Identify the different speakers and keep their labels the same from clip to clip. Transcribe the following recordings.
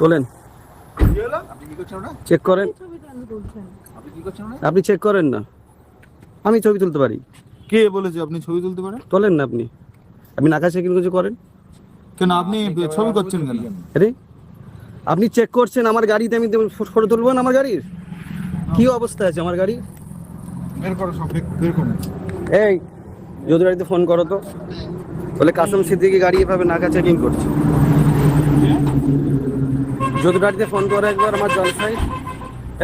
Speaker 1: তোলেন।
Speaker 2: আপনি কি করছেন ওটা
Speaker 1: চেক করেন।
Speaker 2: আপনি করছেন
Speaker 1: চেক করেন না। আমি ছবি তুলতে পারি।
Speaker 2: কে বলেছে আপনি ছবি তুলতে পারেন?
Speaker 1: তোলেন না আপনি। আপনি নাকা চেকিং কিছু করেন।
Speaker 2: কেন আপনি ছবি করছেন কেন?
Speaker 1: আরে আপনি চেক করছেন আমার গাড়িতে আমি ফটো তুলবো না আমার গাড়ির? কি অবস্থা আছে আমার গাড়ি
Speaker 2: বের করো সব বের- করুন
Speaker 1: এই যদি গাড়িতে ফোন করো তো। বলে কাসম সিদ্দিকি গাড়ি এভাবে নাকা চেকিং করছে। যদি গাড়িতে ফোন করে একবার আমার জলসাই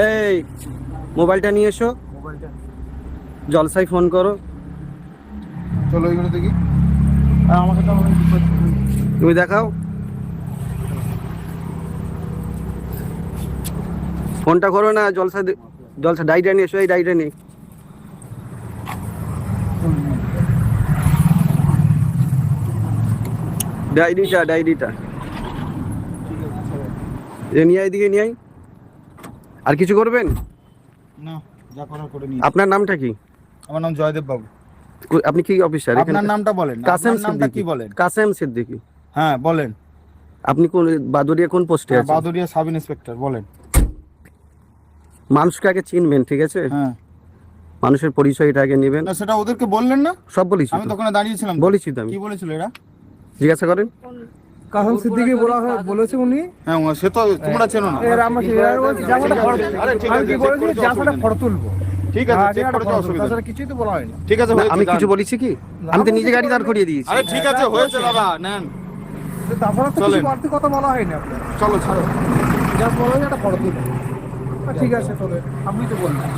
Speaker 1: এই মোবাইলটা নিয়ে এসো। জলসাই ফোন করো।
Speaker 2: চলো এগুলো দেখি। আমাকে তো।
Speaker 1: তুমি দেখাও। ফোনটা করো না জলসা জলসা ডাইটা নিয়ে এসো এই ডাইটা নিয়ে। ডায়েরিটা ডায়েরিটা এ নিয়ে আয় এদিকে নিয়ে আয়। আর কিছু করবেন?
Speaker 2: না যা করার করে নিই
Speaker 1: আপনার নামটা কি?
Speaker 2: আমার নাম জয়দেব বাবু
Speaker 1: আপনি কি অফিসার
Speaker 2: আপনার নামটা বলেন।
Speaker 1: কাসেম
Speaker 2: আপনার
Speaker 1: সিদ্দিকী।
Speaker 2: কি বলেন?
Speaker 1: কাসেম সিদ্দিকী।
Speaker 2: হ্যাঁ বলেন।
Speaker 1: আপনি কোন বাদুরিয়া কোন পোস্টে আছেন?
Speaker 2: বাদুরিয়া সাব ইন্সপেক্টর বলেন।
Speaker 1: মানুষকে আগে চিনবেন ঠিক আছে?
Speaker 2: হ্যাঁ।
Speaker 1: মানুষের পরিচয়টা আগে নেবেন।
Speaker 2: না সেটা ওদেরকে বললেন না?
Speaker 1: সব বলেছি
Speaker 2: আমি
Speaker 1: তো।
Speaker 2: তো দাঁড়িয়েছিলাম।
Speaker 1: বলেছি তো আমি।
Speaker 2: কি বলেছিল এরা?
Speaker 1: জিজ্ঞাসা করেন।
Speaker 3: কাসম সিদ্দিকি বলা হয় বলেছে উনি।
Speaker 2: হ্যাঁ সে তো তোমরা চেনো না।
Speaker 3: এর আমার জামাটা ফটো
Speaker 2: আরে ঠিক
Speaker 3: আমি
Speaker 2: আছে,
Speaker 3: কি বলেছি? জামাটা। ফটো তুলবো।
Speaker 2: ঠিক আছে
Speaker 3: হ্যাঁ,
Speaker 2: চেক করেছ অসুবিধা নেই।
Speaker 3: তাছাড়া কিছুই তো বলা হয়নি।
Speaker 2: ঠিক আছে
Speaker 1: আমি কিছু বলেছি কি? আমি তো নিজে গাড়ি দাঁড় করিয়ে দিয়েছি।
Speaker 2: আরে ঠিক আছে হয়েছে দাদা নেন।
Speaker 3: তো তাছাড়া তো কিছু বাড়তি কথা বলা হয়নি আপনার।
Speaker 2: চলো ছাড়ো।
Speaker 3: জাস্ট বলা হয়েছে একটা ফটো তুলো ঠিক আছে তবে আপনি তো বললেন